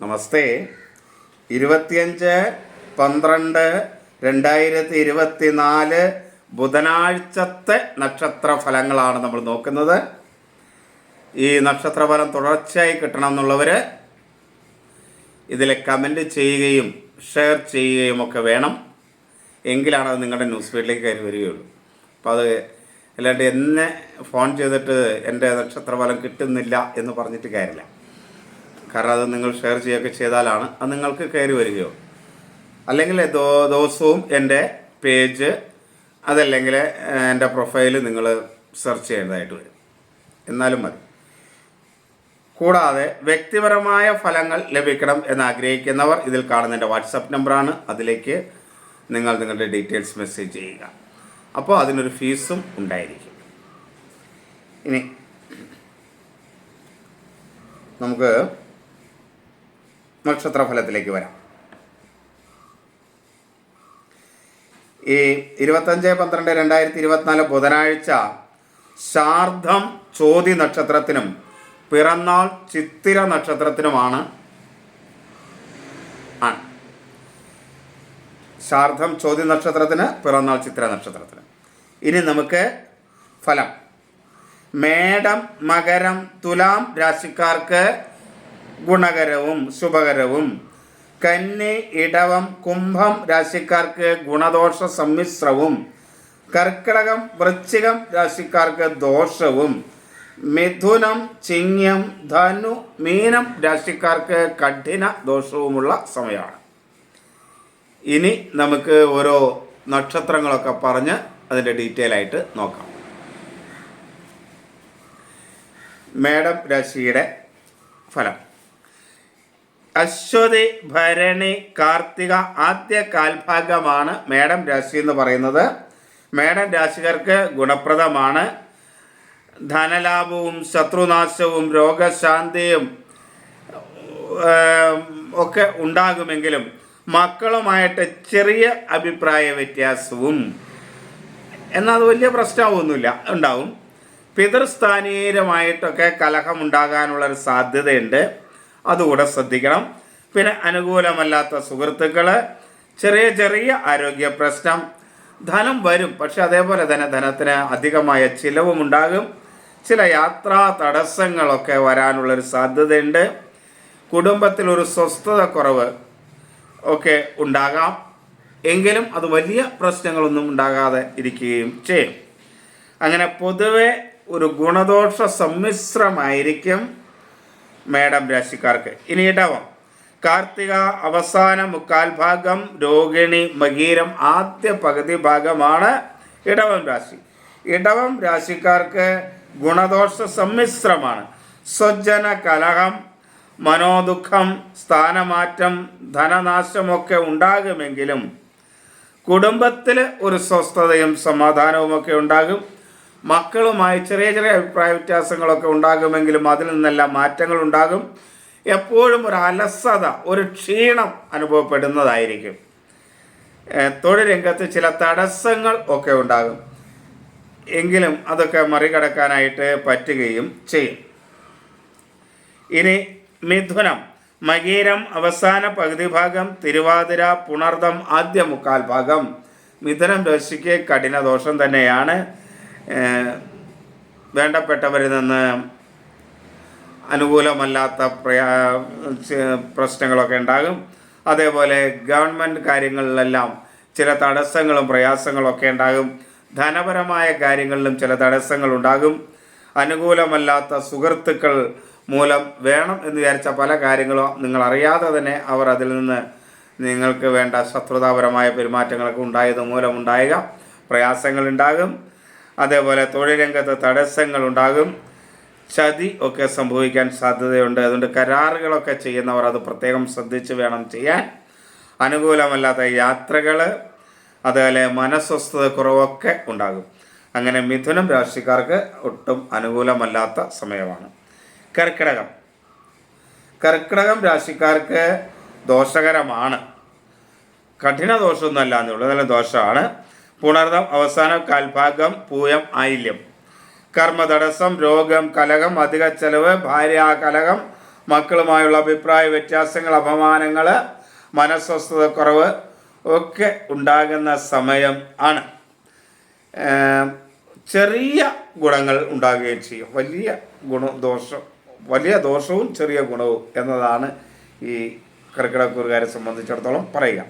നമസ്തേ. ഇരുപത്തിയഞ്ച് പന്ത്രണ്ട് രണ്ടായിരത്തി ഇരുപത്തി നാല് ബുധനാഴ്ചത്തെ നക്ഷത്ര ഫലങ്ങളാണ് നമ്മൾ നോക്കുന്നത്. ഈ നക്ഷത്രഫലം തുടർച്ചയായി കിട്ടണം എന്നുള്ളവർ ഇതിൽ കമന്റ് ചെയ്യുകയും ഷെയർ ചെയ്യുകയും ഒക്കെ വേണം. എങ്കിലാണ് അത് നിങ്ങളുടെ ന്യൂസ് ഫീഡിലേക്ക് കയറി വരികയുള്ളൂ. അപ്പോൾ അത് അല്ലാണ്ട് എന്നെ ഫോൺ ചെയ്തിട്ട് എന്റെ നക്ഷത്രഫലം കിട്ടുന്നില്ല എന്ന് പറഞ്ഞിട്ട് കാര്യമില്ല. കാരണം അത് നിങ്ങൾ ഷെയർ ചെയ്യുകയൊക്കെ ചെയ്താലാണ് അത് നിങ്ങൾക്ക് കയറി വരികയോ. അല്ലെങ്കിൽ ദിവസവും എന്റെ പേജ് അതല്ലെങ്കിൽ എന്റെ പ്രൊഫൈൽ നിങ്ങൾ സെർച്ച് ചെയ്യേണ്ടതായിട്ട് വരും. എന്നാലും മതി. കൂടാതെ വ്യക്തിപരമായ ഫലങ്ങൾ ലഭിക്കണം എന്ന് ആഗ്രഹിക്കുന്നവർ ഇതിൽ കാണുന്ന എന്റെ വാട്സപ്പ് നമ്പറാണ് അതിലേക്ക് നിങ്ങൾ നിങ്ങളുടെ ഡീറ്റെയിൽസ് മെസ്സേജ് ചെയ്യുക. അപ്പോൾ അതിനൊരു ഫീസും ഉണ്ടായിരിക്കും. ഇനി നമുക്ക് നക്ഷത്രഫലത്തിലേക്ക് വരാം. ഈ ഇരുപത്തഞ്ച് പന്ത്രണ്ട് രണ്ടായിരത്തി ഇരുപത്തിനാല് ബുധനാഴ്ച ശാർദ്ധം ചോതി നക്ഷത്രത്തിനും പിറന്നാൾ ചിത്തിര നക്ഷത്രത്തിനുമാണ് ശാർദ്ധം ചോതി നക്ഷത്രത്തിന് പിറന്നാൾ ചിത്ര നക്ഷത്രത്തിന്. ഇനി നമുക്ക് ഫലം. മേടം മകരം തുലാം രാശിക്കാർക്ക് ഗുണകരവും ശുഭകരവും. കന്നി ഇടവം കുംഭം രാശിക്കാർക്ക് ഗുണദോഷ സമ്മിശ്രവും. കർക്കിടകം വൃശ്ചികം രാശിക്കാർക്ക് ദോഷവും. മിഥുനം ചിങ്ങം ധനു മീനം രാശിക്കാർക്ക് കഠിന ദോഷവുമുള്ള സമയമാണ്. ഇനി നമുക്ക് ഓരോ നക്ഷത്രങ്ങളൊക്കെ പറഞ്ഞ് അതിന്റെ ഡീറ്റെയിൽ ആയിട്ട് നോക്കാം. മേടം രാശിയുടെ ഫലം. അശ്വതി ഭരണി കാർത്തിക ആദ്യ കാൽഭാഗമാണ് മേടം രാശി എന്ന് പറയുന്നത്. മേടം രാശികർക്ക് ഗുണപ്രദമാണ്. ധനലാഭവും ശത്രുനാശവും രോഗശാന്തിയും ഒക്കെ ഉണ്ടാകുമെങ്കിലും മക്കളുമായിട്ട് ചെറിയ അഭിപ്രായ വ്യത്യാസവും. എന്നാൽ അത് വലിയ പ്രശ്നമൊന്നുമില്ല ഉണ്ടാവും. പിതൃസ്ഥാനീയമായിട്ടൊക്കെ കലഹമുണ്ടാകാനുള്ളൊരു സാധ്യതയുണ്ട്. അതുകൂടെ ശ്രദ്ധിക്കണം. പിന്നെ അനുകൂലമല്ലാത്ത സുഹൃത്തുക്കൾ ചെറിയ ചെറിയ ആരോഗ്യ പ്രശ്നം. ധനം വരും പക്ഷെ അതേപോലെ തന്നെ ധനത്തിന് അധികമായ ചിലവും ഉണ്ടാകും. ചില യാത്രാ തടസ്സങ്ങളൊക്കെ വരാനുള്ളൊരു സാധ്യതയുണ്ട്. കുടുംബത്തിൽ ഒരു സ്വസ്ഥത കുറവ് ഒക്കെ ഉണ്ടാകാം. എങ്കിലും അത് വലിയ പ്രശ്നങ്ങളൊന്നും ഉണ്ടാകാതെ ഇരിക്കുകയും ചെയ്യും. അങ്ങനെ പൊതുവെ ഒരു ഗുണദോഷ സമ്മിശ്രമായിരിക്കും. മേടം രാശിക്കാർക്ക്. ഇനി ഇടവം. കാർത്തിക അവസാന മുക്കാൽ ഭാഗം രോഹിണി മകീരം ആദ്യ പകുതി ഭാഗമാണ് ഇടവം രാശി. ഇടവം രാശിക്കാർക്ക് ഗുണദോഷ സമ്മിശ്രമാണ്. സ്വജന കലഹം മനോദുഃഖം സ്ഥാനമാറ്റം ധനനാശമൊക്കെ ഉണ്ടാകുമെങ്കിലും കുടുംബത്തിൽ ഒരു സ്വസ്ഥതയും സമാധാനവുമൊക്കെ ഉണ്ടാകും. മക്കളുമായി ചെറിയ ചെറിയ അഭിപ്രായ വ്യത്യാസങ്ങളൊക്കെ ഉണ്ടാകുമെങ്കിലും അതിൽ നിന്നെല്ലാം മാറ്റങ്ങൾ ഉണ്ടാകും. എപ്പോഴും ഒരു അലസത ഒരു ക്ഷീണം അനുഭവപ്പെടുന്നതായിരിക്കും. തൊഴിൽ രംഗത്ത് ചില തടസ്സങ്ങൾ ഒക്കെ ഉണ്ടാകും. എങ്കിലും അതൊക്കെ മറികടക്കാനായിട്ട് പറ്റുകയും ചെയ്യും. ഇനി മിഥുനം മകീരം അവസാന പകുതി ഭാഗം തിരുവാതിര പുണർദം ആദ്യ മുക്കാൽ ഭാഗം. മിഥുനം രാശിക്ക് കഠിന ദോഷം തന്നെയാണ്. വേണ്ടപ്പെട്ടവരിൽ നിന്ന് അനുകൂലമല്ലാത്ത പ്രയാ പ്രശ്നങ്ങളൊക്കെ ഉണ്ടാകും. അതേപോലെ ഗവൺമെന്റ് കാര്യങ്ങളിലെല്ലാം ചില തടസ്സങ്ങളും പ്രയാസങ്ങളൊക്കെ ഉണ്ടാകും. ധനപരമായ കാര്യങ്ങളിലും ചില തടസ്സങ്ങൾ ഉണ്ടാകും. അനുകൂലമല്ലാത്ത സുഹൃത്തുക്കൾ മൂലം വേണം എന്ന് വിചാരിച്ച പല കാര്യങ്ങളും നിങ്ങൾ അറിയാതെ തന്നെ അവർ അതിൽ നിന്ന് നിങ്ങൾക്ക് വേണ്ട ശത്രുതാപരമായ പെരുമാറ്റങ്ങളൊക്കെ ഉണ്ടായത് മൂലമുണ്ടായ പ്രയാസങ്ങളുണ്ടാകും അതേപോലെ തൊഴിൽ രംഗത്ത് തടസ്സങ്ങൾ ഉണ്ടാകും ചതി ഒക്കെ സംഭവിക്കാൻ സാധ്യതയുണ്ട്. അതുകൊണ്ട് കരാറുകളൊക്കെ ചെയ്യുന്നവർ അത് പ്രത്യേകം ശ്രദ്ധിച്ച് വേണം ചെയ്യാൻ. അനുകൂലമല്ലാത്ത യാത്രകൾ അതുപോലെ മനസ്വസ്ഥത കുറവൊക്കെ ഉണ്ടാകും. അങ്ങനെ മിഥുനം രാശിക്കാർക്ക് ഒട്ടും അനുകൂലമല്ലാത്ത സമയമാണ്. കർക്കിടകം. കർക്കിടകം രാശിക്കാർക്ക് ദോഷകരമാണ്. കഠിന ദോഷമൊന്നുമല്ല എന്നുള്ളത് നല്ല ദോഷമാണ്. പുണർദം അവസാന കാൽഭാഗം പൂയം ആയില്യം. കർമ്മതടസ്സം രോഗം കലഹം അധിക ചെലവ് ഭാര്യ കലഹം മക്കളുമായുള്ള അഭിപ്രായ വ്യത്യാസങ്ങൾ അപമാനങ്ങൾ മനസ്വസ്ഥതക്കുറവ് ഒക്കെ ഉണ്ടാകുന്ന സമയം ആണ്. ചെറിയ ഗുണങ്ങൾ ഉണ്ടാകുകയും ചെയ്യും. വലിയ ഗുണ ദോഷം വലിയ ദോഷവും ചെറിയ ഗുണവും എന്നതാണ് ഈ കർക്കിടക്കൂറുകാരെ സംബന്ധിച്ചിടത്തോളം പറയുക.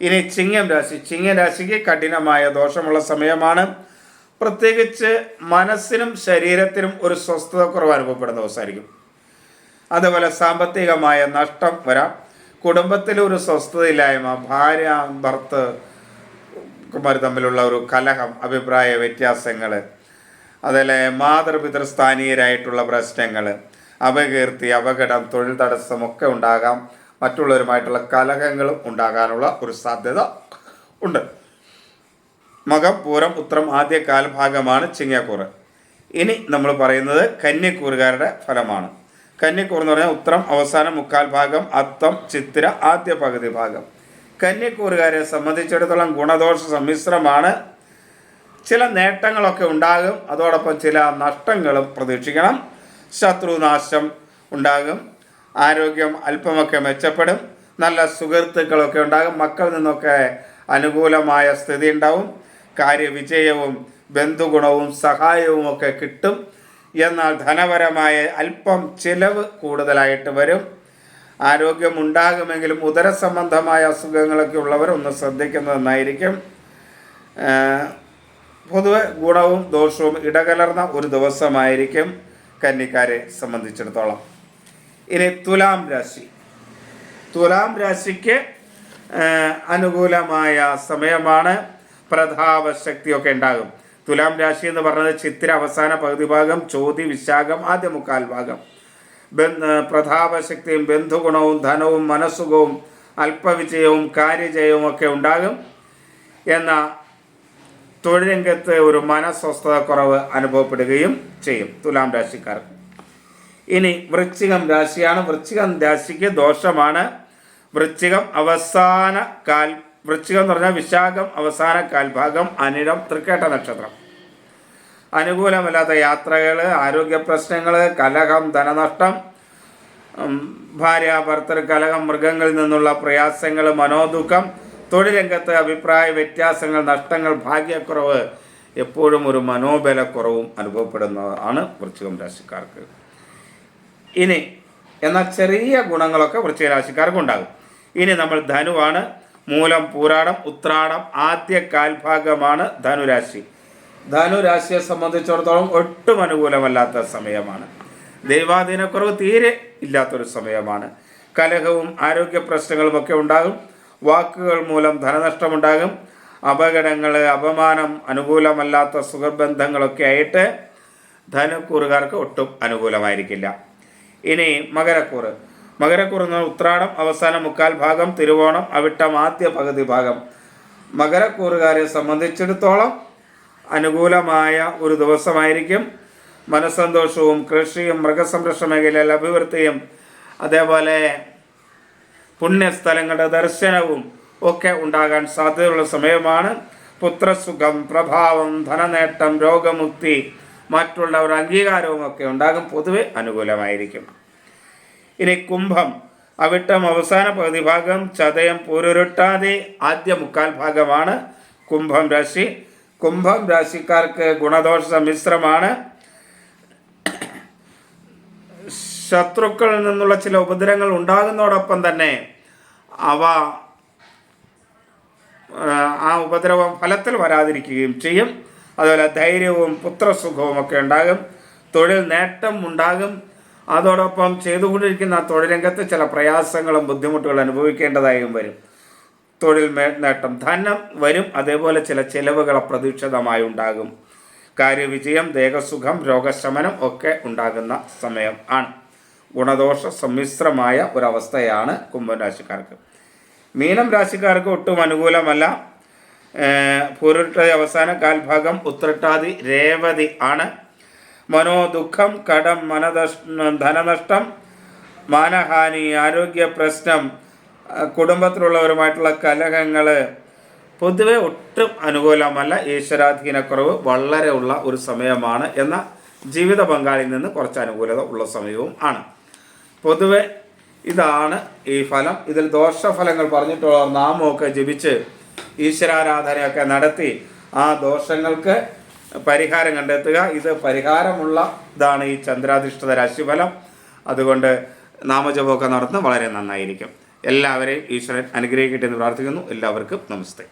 ഇനി ചിങ്ങം രാശി. ചിങ്ങം രാശിക്ക് കഠിനമായ ദോഷമുള്ള സമയമാണ്. പ്രത്യേകിച്ച് മനസ്സിനും ശരീരത്തിനും ഒരു സ്വസ്ഥത കുറവ് അനുഭവപ്പെടുന്ന ദിവസമായിരിക്കും. അതുപോലെ സാമ്പത്തികമായ നഷ്ടം വരാം. കുടുംബത്തിൽ ഒരു സ്വസ്ഥതയില്ലായ്മ ഭാര്യ ഭർത്ത് കുമാർ തമ്മിലുള്ള ഒരു കലഹം അഭിപ്രായ വ്യത്യാസങ്ങൾ അതിലെ മാതൃപിതൃസ്ഥാനീയരായിട്ടുള്ള പ്രശ്നങ്ങൾ അപകീർത്തി അപകടം തൊഴിൽ തടസ്സമൊക്കെ ഉണ്ടാകാം. മറ്റുള്ളവരുമായിട്ടുള്ള കലഹങ്ങളും ഉണ്ടാകാനുള്ള ഒരു സാധ്യത ഉണ്ട്. മകം പൂരം ഉത്രം ആദ്യ കാൽഭാഗമാണ് ചിങ്ങക്കൂറ്. ഇനി നമ്മൾ പറയുന്നത് കന്യക്കൂറുകാരുടെ ഫലമാണ്. കന്യക്കൂർ എന്ന് പറഞ്ഞാൽ ഉത്രം അവസാനം മുക്കാൽ ഭാഗം അത്തം ചിത്തിര ആദ്യ പകുതി ഭാഗം. കന്യക്കൂറുകാരെ സംബന്ധിച്ചിടത്തോളം ഗുണദോഷ സമ്മിശ്രമാണ്. ചില നേട്ടങ്ങളൊക്കെ ഉണ്ടാകും. അതോടൊപ്പം ചില നഷ്ടങ്ങളും പ്രതീക്ഷിക്കണം. ശത്രുനാശം ഉണ്ടാകും. ആരോഗ്യം അല്പമൊക്കെ മെച്ചപ്പെടും. നല്ല സുഹൃത്തുക്കളൊക്കെ ഉണ്ടാകും. മക്കളിൽ നിന്നൊക്കെ അനുകൂലമായ സ്ഥിതി ഉണ്ടാവും. കാര്യവിജയവും ബന്ധുഗുണവും സഹായവും ഒക്കെ കിട്ടും. എന്നാൽ ധനപരമായ അല്പം ചിലവ് കൂടുതലായിട്ട് വരും. ആരോഗ്യമുണ്ടാകുമെങ്കിലും ഉദര സംബന്ധമായ അസുഖങ്ങളൊക്കെ ഉള്ളവർ ഒന്ന് ശ്രദ്ധിക്കുന്നത് നന്നായിരിക്കും പൊതുവെ ഗുണവും ദോഷവും ഇടകലർന്ന ഒരു ദിവസമായിരിക്കും കന്നിക്കാരെ സംബന്ധിച്ചിടത്തോളം. ഇനി തുലാം രാശി. തുലാം രാശിക്ക് അനുകൂലമായ സമയമാണ് പ്രതാപശക്തിയൊക്കെ ഉണ്ടാകും. തുലാം രാശി എന്ന് പറഞ്ഞത് ചിത്ര അവസാന പകുതി ഭാഗം ചോതി വിശാഖം ആദ്യ മുക്കാൽ ഭാഗം. പ്രതാപശക്തിയും ബന്ധുഗുണവും ധനവും മനസ്സുഖവും അല്പവിജയവും കാര്യജയവും ഒക്കെ ഉണ്ടാകും. എന്ന തൊഴിൽ രംഗത്ത് ഒരു മനസ്വസ്ഥത കുറവ് അനുഭവപ്പെടുകയും ചെയ്യും തുലാം രാശിക്കാർക്ക്. ഇനി വൃശ്ചികം രാശിയാണ്. വൃശ്ചികം രാശിക്ക് ദോഷമാണ്. വൃശ്ചികം അവസാന കാൽ വൃശ്ചികം എന്ന് പറഞ്ഞാൽ വിശാഖം അവസാന കാൽഭാഗം അനിഴം തൃക്കേട്ട നക്ഷത്രം. അനുകൂലമല്ലാത്ത യാത്രകൾ ആരോഗ്യ പ്രശ്നങ്ങൾ കലഹം ധനനഷ്ടം ഭാര്യ ഭർത്തർ കലഹം മൃഗങ്ങളിൽ നിന്നുള്ള പ്രയാസങ്ങൾ മനോദുഃഖം തൊഴിൽ രംഗത്ത് അഭിപ്രായ വ്യത്യാസങ്ങൾ നഷ്ടങ്ങൾ ഭാഗ്യക്കുറവ് എപ്പോഴും ഒരു മനോബലക്കുറവും അനുഭവപ്പെടുന്നതാണ് വൃശ്ചികം രാശിക്കാർക്ക്. ഇനി. എന്നാൽ ചെറിയ ഗുണങ്ങളൊക്കെ വൃശ്ചിക രാശിക്കാർക്ക് ഉണ്ടാകും ഇനി നമ്മൾ ധനുവാണ്. മൂലം പൂരാടം ഉത്രാടം ആദ്യ കാൽഭാഗമാണ് ധനുരാശി. ധനുരാശിയെ സംബന്ധിച്ചിടത്തോളം ഒട്ടും അനുകൂലമല്ലാത്ത സമയമാണ്. ദൈവാധീനക്കുറവ് തീരെ ഇല്ലാത്തൊരു സമയമാണ്. കലഹവും ആരോഗ്യ പ്രശ്നങ്ങളുമൊക്കെ ഉണ്ടാകും. വാക്കുകൾ മൂലം ധനനഷ്ടമുണ്ടാകും. അപകടങ്ങൾ അപമാനം അനുകൂലമല്ലാത്ത സുഖബന്ധങ്ങളൊക്കെ ആയിട്ട് ധനുക്കൂറുകാർക്ക് ഒട്ടും അനുകൂലമായിരിക്കില്ല. ഇനി മകരക്കൂറ്. മകരക്കൂർ എന്ന ഉത്രാടം അവസാന മുക്കാൽ ഭാഗം തിരുവോണം അവിട്ടം ആദ്യ പകുതി ഭാഗം. മകരക്കൂറുകാരെ സംബന്ധിച്ചിടത്തോളം അനുകൂലമായ ഒരു ദിവസമായിരിക്കും. മനസ്സന്തോഷവും കൃഷിയും മൃഗസംരക്ഷണ മേഖലയിൽ അഭിവൃദ്ധിയും അതേപോലെ പുണ്യസ്ഥലങ്ങളുടെ ദർശനവും ഒക്കെ ഉണ്ടാകാൻ സാധ്യതയുള്ള സമയമാണ്. പുത്രസുഖം പ്രഭാവം ധനനേട്ടം രോഗമുക്തി മറ്റുള്ളവർ അംഗീകാരവും ഒക്കെ ഉണ്ടാകും. പൊതുവെ അനുകൂലമായിരിക്കും. ഇനി കുംഭം. അവിട്ടം അവസാന പകുതി ഭാഗം ചതയം പൂരുരുട്ടാതെ ആദ്യ മുക്കാൽ ഭാഗമാണ് കുംഭം രാശി. കുംഭം രാശിക്കാർക്ക് ഗുണദോഷ മിശ്രമാണ്. ശത്രുക്കളിൽ നിന്നുള്ള ചില ഉപദ്രവങ്ങൾ ഉണ്ടാകുന്നതോടൊപ്പം തന്നെ അവ ആ, ഉപദ്രവം ഫലത്തിൽ വരാതിരിക്കുകയും ചെയ്യും. അതുപോലെ ധൈര്യവും പുത്രസുഖവും ഒക്കെ ഉണ്ടാകും. തൊഴിൽ നേട്ടം ഉണ്ടാകും. അതോടൊപ്പം ചെയ്തുകൊണ്ടിരിക്കുന്ന തൊഴിലംഗത്ത് ചില പ്രയാസങ്ങളും ബുദ്ധിമുട്ടുകളും അനുഭവിക്കേണ്ടതായും വരും. തൊഴിൽ നേട്ടം ധനം വരും. അതേപോലെ ചില ചിലവുകൾ അപ്രതീക്ഷിതമായി ഉണ്ടാകും. കാര്യവിജയം ദേഹസുഖം രോഗശമനം ഒക്കെ ഉണ്ടാകുന്ന സമയം ആണ്. ഗുണദോഷ സമ്മിശ്രമായ ഒരവസ്ഥയാണ് കുംഭം രാശിക്കാർക്ക് മീനം രാശിക്കാർക്ക് ഒട്ടും അനുകൂലമല്ല. പൂരുട്ടാതി അവസാന കാൽഭാഗം ഉത്രട്ടാതി രേവതി ആണ്. മനോദുഃഖം കടം മനദഷ് ധനനഷ്ടം മാനഹാനി ആരോഗ്യ പ്രശ്നം കുടുംബത്തിലുള്ളവരുമായിട്ടുള്ള കലഹങ്ങൾ പൊതുവെ ഒട്ടും അനുകൂലമല്ല. ഈശ്വരാധീനക്കുറവ് വളരെ ഉള്ള ഒരു സമയമാണ് എന്ന ജീവിത പങ്കാളിയിൽ നിന്ന് കുറച്ച് അനുകൂലത ഉള്ള സമയവും ആണ്. പൊതുവെ ഇതാണ് ഈ ഫലം. ഇതിൽ ദോഷഫലങ്ങൾ പറഞ്ഞിട്ടുള്ള നാമമൊക്കെ ജപിച്ച് ഈശ്വരാരാധനയൊക്കെ നടത്തി ആ ദോഷങ്ങൾക്ക് പരിഹാരം കണ്ടെത്തുക. ഇത് പരിഹാരമുള്ള ഇതാണ് ഈ ചന്ദ്രാധിഷ്ഠിത രാശിഫലം. അതുകൊണ്ട് നാമജപമൊക്കെ നടത്തുന്നത് വളരെ നന്നായിരിക്കും. എല്ലാവരെയും ഈശ്വരൻ അനുഗ്രഹിക്കട്ടെ എന്ന് പ്രാർത്ഥിക്കുന്നു. എല്ലാവർക്കും നമസ്തേ.